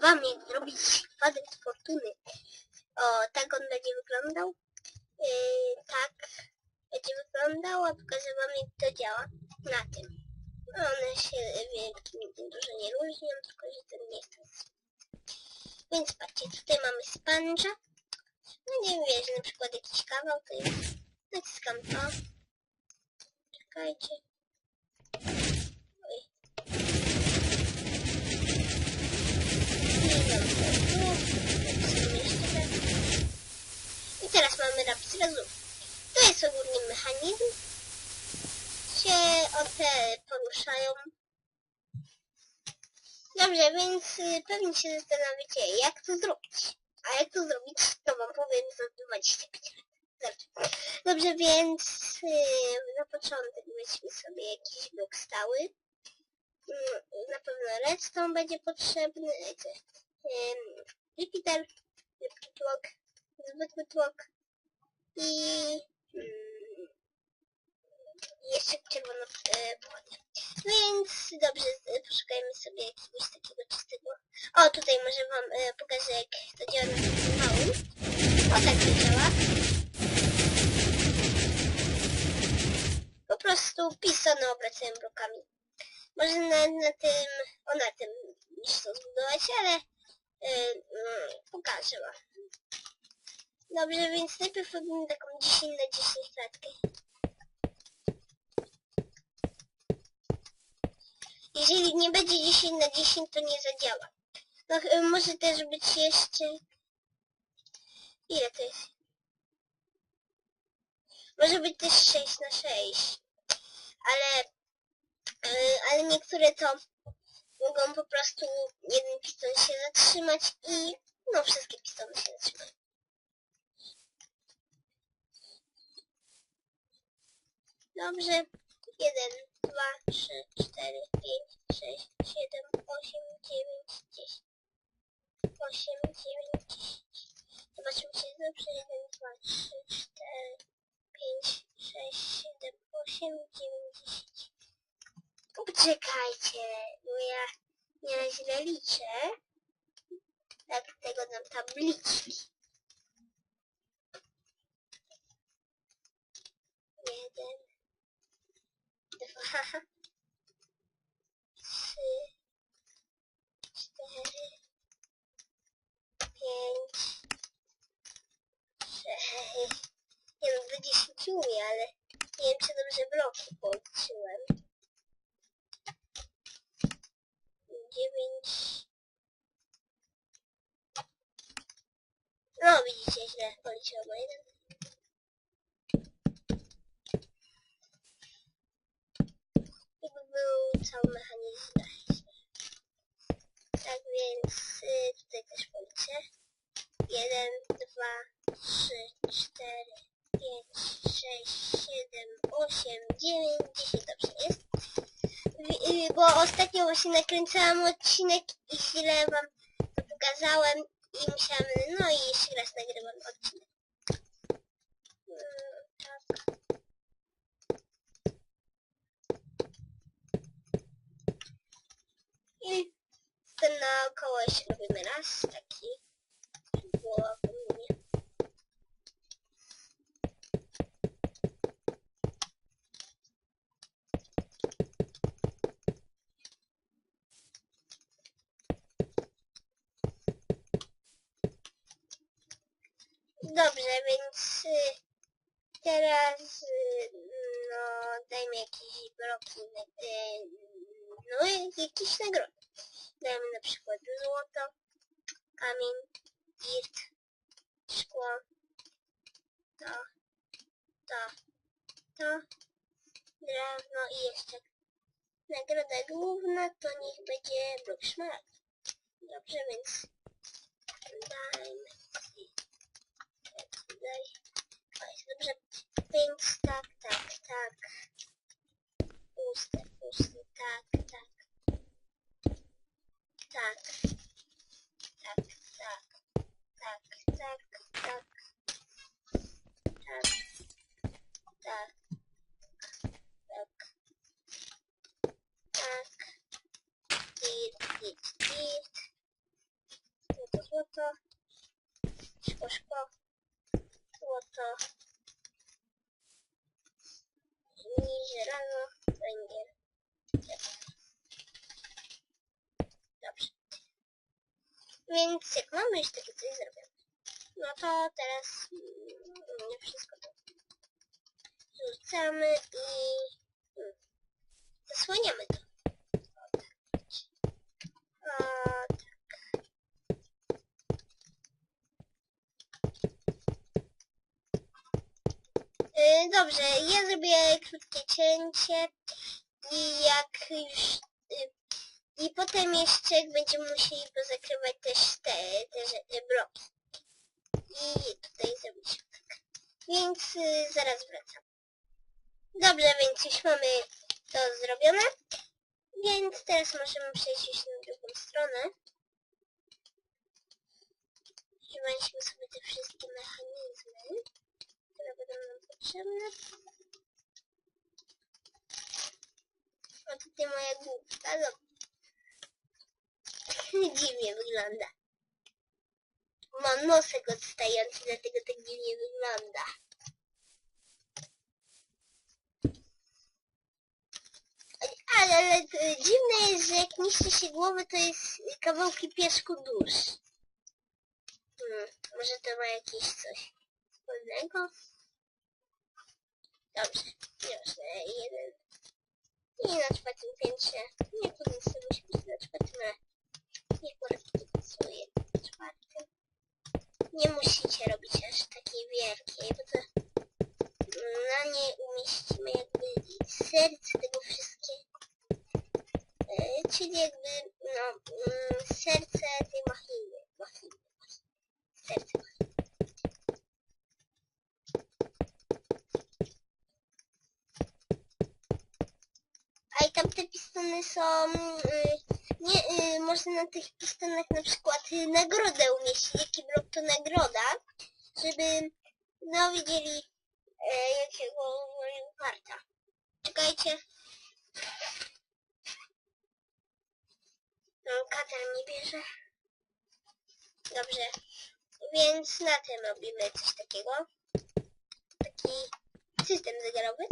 wam jak zrobić z fortuny. O, tak on będzie wyglądał. Yy, tak będzie wyglądał, a pokażę wam jak to działa na tym. One się wielkim dużo nie różnią, tylko że ten nie jest. Więc patrzcie, tutaj mamy sponge'a. No nie wiem, wiesz, na przykład jakiś kawał, to jest... Naciskam to. Czekajcie. Teraz mamy napis razu. To jest ogólnie mechanizm. Się one poruszają. Dobrze, więc y, pewnie się zastanawiacie, jak to zrobić. A jak to zrobić, to wam powiem za 25 lat. Dobrze, Dobrze więc y, na początek weźmy sobie jakiś blok stały. Mm, Na pewno redstone będzie potrzebny. Repeat block, zwykły block i mm, jeszcze czerwono e, pochodnia. Więc dobrze, z- poszukajmy sobie jakiegoś takiego czystego. O, tutaj może wam e, pokażę jak to działa na takim małym. O, tak to działa. Po prostu pisane obracają blokami. Może na, na tym, o na tym niż to zbudować, ale e, mm, pokażę wam. Dobrze, więc najpierw robimy taką 10 na 10 klatkę. Jeżeli nie będzie 10 na 10, to nie zadziała. No, może też być jeszcze... Ile to jest? Może być też 6 na 6. Ale... y, ale niektóre to mogą po prostu jeden piston się zatrzymać i... No, wszystkie pistony się zatrzymają. Dobrze. 1, 2, 3, 4, 5, 6, 7, 8, 9, 10. 8, 9, 10. Zobaczmy, jest dobrze. 1, 2, 3, 4, 5, 6, 7, 8, 9, 10. Poczekajcie, bo ja nie źle liczę. Tak, tego nam tabliczki. Jeden, dwa, trzy, cztery, pięć, sześć. Nie no, do dziesięciu umie, ale nie wiem, czy dobrze bloki policzyłem. Dziewięć. No, widzicie, jeden. Jakby był cały mechanizm. Tak więc y, tutaj też policzę. 1, 2, 3, 4, 5, 6, 7, 8, 9, 10 dobrze jest. Y, Bo ostatnio właśnie nakręcałam odcinek i chwilę wam to pokazałem i musiałam, no i jeszcze raz nagrywam odcinek. Mm, Tak. I ten naokoło jeszcze robimy raz, taki. Dobrze, więc y, teraz y, no dajmy jakieś bloki, y, no jakieś nagrody. Dajmy na przykład złoto, kamień, dirt, szkło, to, to, to, drewno i jeszcze nagroda główna to niech będzie blok szmaragdu. Dobrze, więc dajmy tutaj. O, jest dobrze. Więc tak, tak, tak. Puste, puste, tak, tak. Tak. Tak, tak. Tak, tak, tak. Tak. Tak. Tak. Tak. Git, git, git. Szkło, szkło. Złoto. I żelazo, węgiel. Dobrze. Już takie coś zrobione, no to teraz mm, nie wszystko to rzucamy i mm, zasłaniamy to. O tak. Y, Dobrze, ja zrobię krótkie cięcie i jak już y, i potem jeszcze będziemy musieli pozakrywać też te, te, te bloki. I tutaj zrobić tak. Więc y, zaraz wracam. Dobrze, więc już mamy to zrobione. Więc teraz możemy przejść już na drugą stronę. Używaliśmy sobie te wszystkie mechanizmy, które będą nam potrzebne. O, tutaj moja główka. Dziwnie wygląda. Mam nosek odstający, dlatego tak dziwnie wygląda. Ale, ale to dziwne jest, że jak niszczy się głowę, to jest kawałki piasku dusz. Hmm, może to ma jakieś coś wspólnego? Dobrze, nieważne, jeden. I na czwartym piętrze. Nie powinien sobie być na czwartym, na czwartym. Nie musicie robić aż takiej wielkiej, bo to na nie umieścimy jakby serce tego wszystkiego. E, czyli jakby, no, mm, serce tej machiny. Machiny. machiny. Serce machiny. A i tamte pistony są... Można na tych pistonach na przykład y, nagrodę umieścić, jaki blok to nagroda, żeby no widzieli e, jakiego moją karta. Czekajcie. No, katar nie bierze. Dobrze. Więc na tym robimy coś takiego. Taki system zegarowy.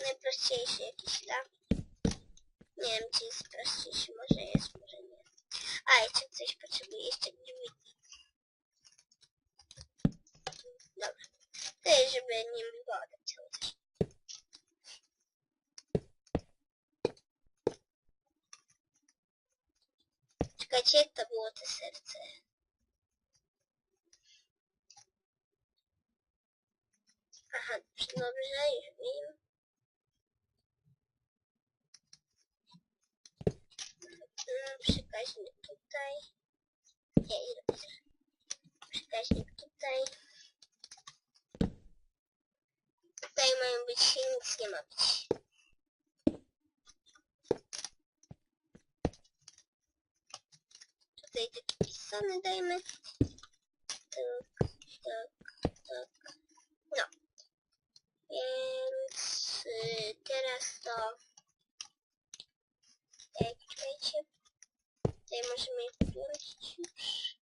Najprościejszy jakiś tam. Nie wiem, czy jest prostszy, może jest, może nie. A, jeszcze coś potrzebuję, jeszcze drzwi. Dobra. To jest, żeby nie woda cały czas. Czekajcie, jak to było te serce? Aha, dobrze, już wiem. Mm, Przekaźnik tutaj. Nie, ile? Przekaźnik tutaj. Tutaj mają być, nic nie ma być. Tutaj takie pisane dajmy. Tak, tak, tak. No. Więc y, teraz to... Tak, czekajcie. Podłączyć już.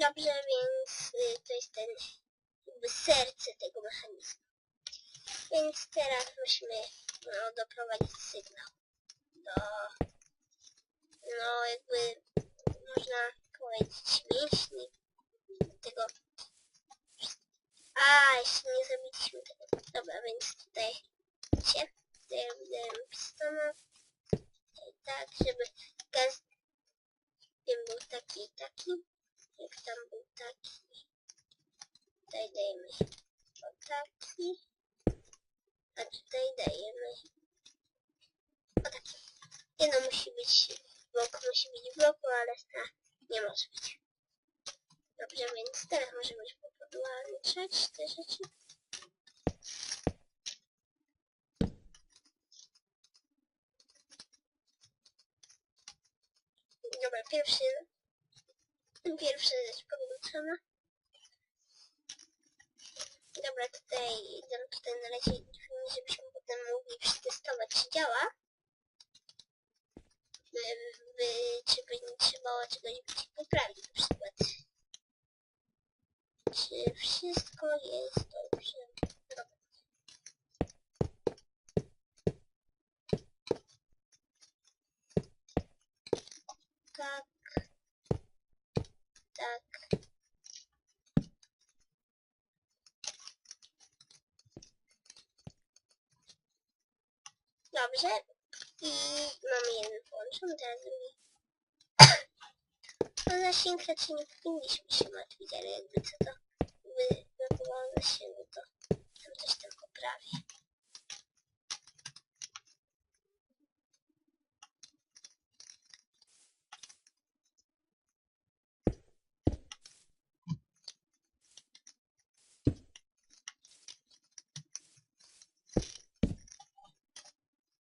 Dobrze, więc y, to jest ten jakby serce tego mechanizmu. Więc teraz musimy no, doprowadzić sygnał do no jakby można powiedzieć mięśni a jeszcze nie zrobiliśmy tego. Dobra więc tutaj tutaj wydałem pistona tutaj tak żeby każdy tym był taki i taki jak tam był taki. Tutaj dajemy o taki. A tutaj dajemy o taki. Jedno musi być blok musi być bloku, a reszta nie może być. Dobrze, więc teraz możemy już te rzeczy dobra, pierwszy pierwsza rzecz podłączona Dobra, tutaj, idę tutaj nalecieć, żebyśmy potem mogli przetestować, czy działa. By, by, czy by nie trzeba czegoś poprawić na przykład. Czy wszystko jest dobrze? Tak. Tak. Dobrze. I mamy jeden włączony, teraz drugi. O zasięg raczej nie powinniśmy się martwić, ale jakby co to brakowało zasięgu, to tam coś tam poprawi.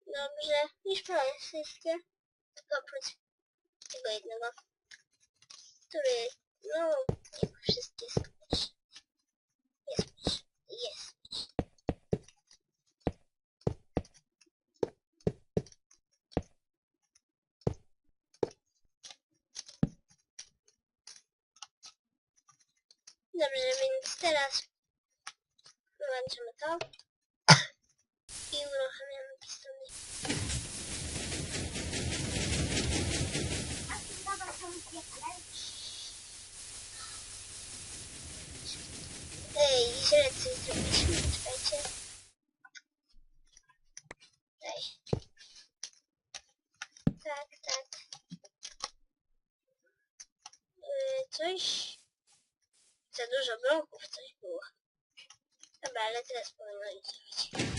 Dobrze, już prawie wszystkie. Tylko oprócz tego jednego, który, no, nie wszystkie są potrzebne. Jest potrzebny, jest potrzebny. Dobrze, więc teraz wyłączymy to i uruchamiamy pistolet. Ej, źle coś zrobiliśmy, czekajcie. Ej. Tak, tak. Yy, coś... Za dużo bloków coś było. Dobra, ale teraz powinno iść działać.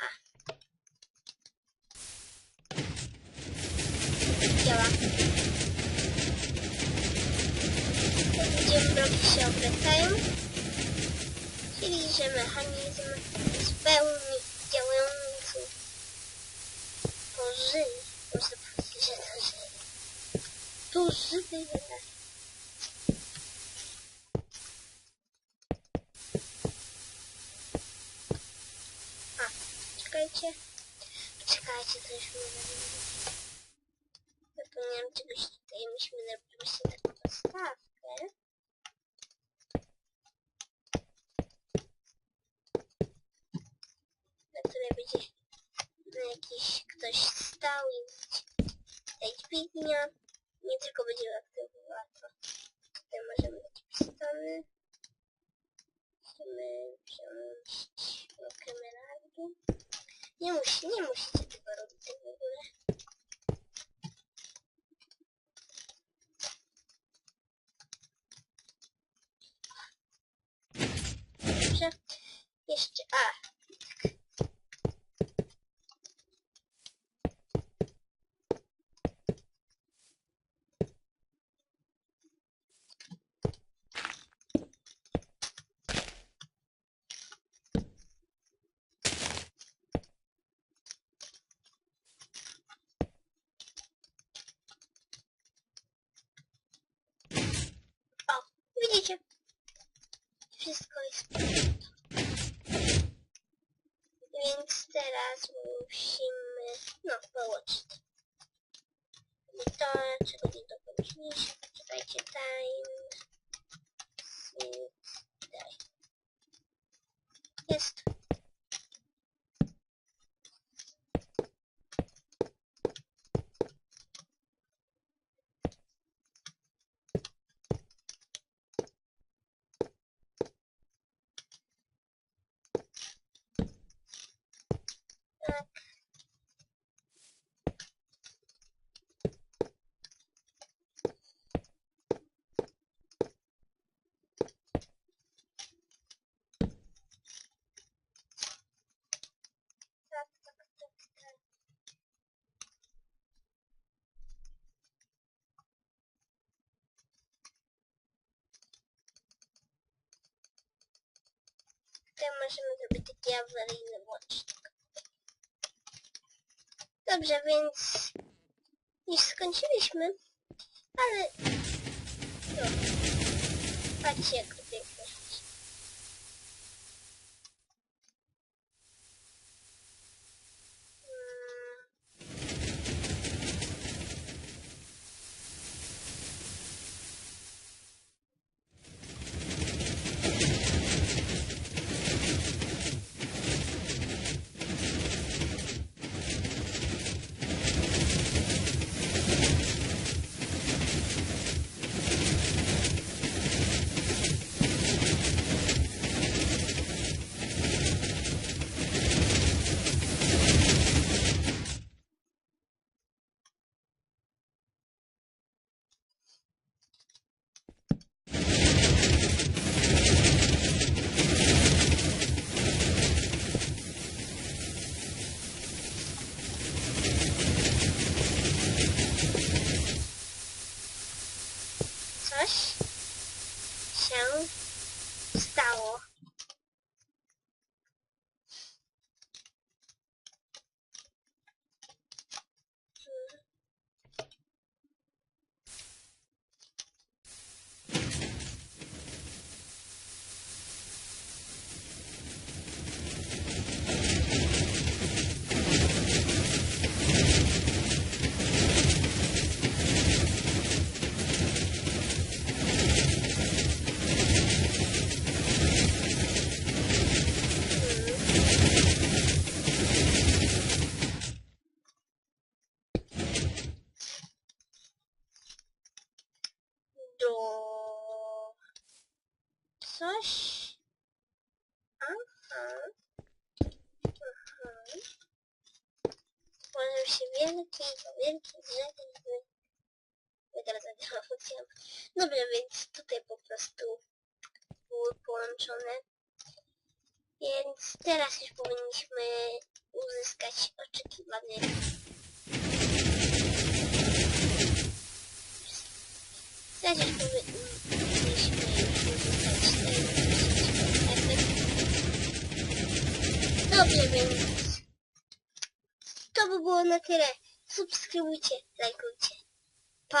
A. Działa. Widzimy, bloki się obracają. Czyli, że mechanizm jest w pełni działający. Żyje. Można powiedzieć, że to żyje. To żyje. A, czekajcie. Czekajcie, już mnie Zapomniałam czegoś tutaj. Musimy zrobić właśnie taką podstawkę. Na której będzie jakiś ktoś stał i tutaj dźwignia. Nie tylko będzie aktywowała to. Tutaj możemy dać pistony. Musimy wziąć kameradu. Nie musi, nie musicie tego robić tak w ogóle. Dobrze. Jeszcze, a. O, widzicie? Wszystko jest Więc teraz musimy, no, połączyć. I to, czego nie dokończyliśmy, poczekajcie, time, six, daj. Jest. Tutaj możemy zrobić taki awaryjny łącznik. Dobrze, więc już skończyliśmy, ale no, patrzcie jak to pięknie stało. Do... Coś... Aha. Aha. Tworzą się wielkie, wielkie drzewo. Jak zadziała funkcja. Dobra, więc tutaj po prostu były połączone. Więc teraz już powinniśmy uzyskać oczekiwany Teraz już powinniśmy Dobrze, więc to by było na tyle. Subskrybujcie, lajkujcie. Pa!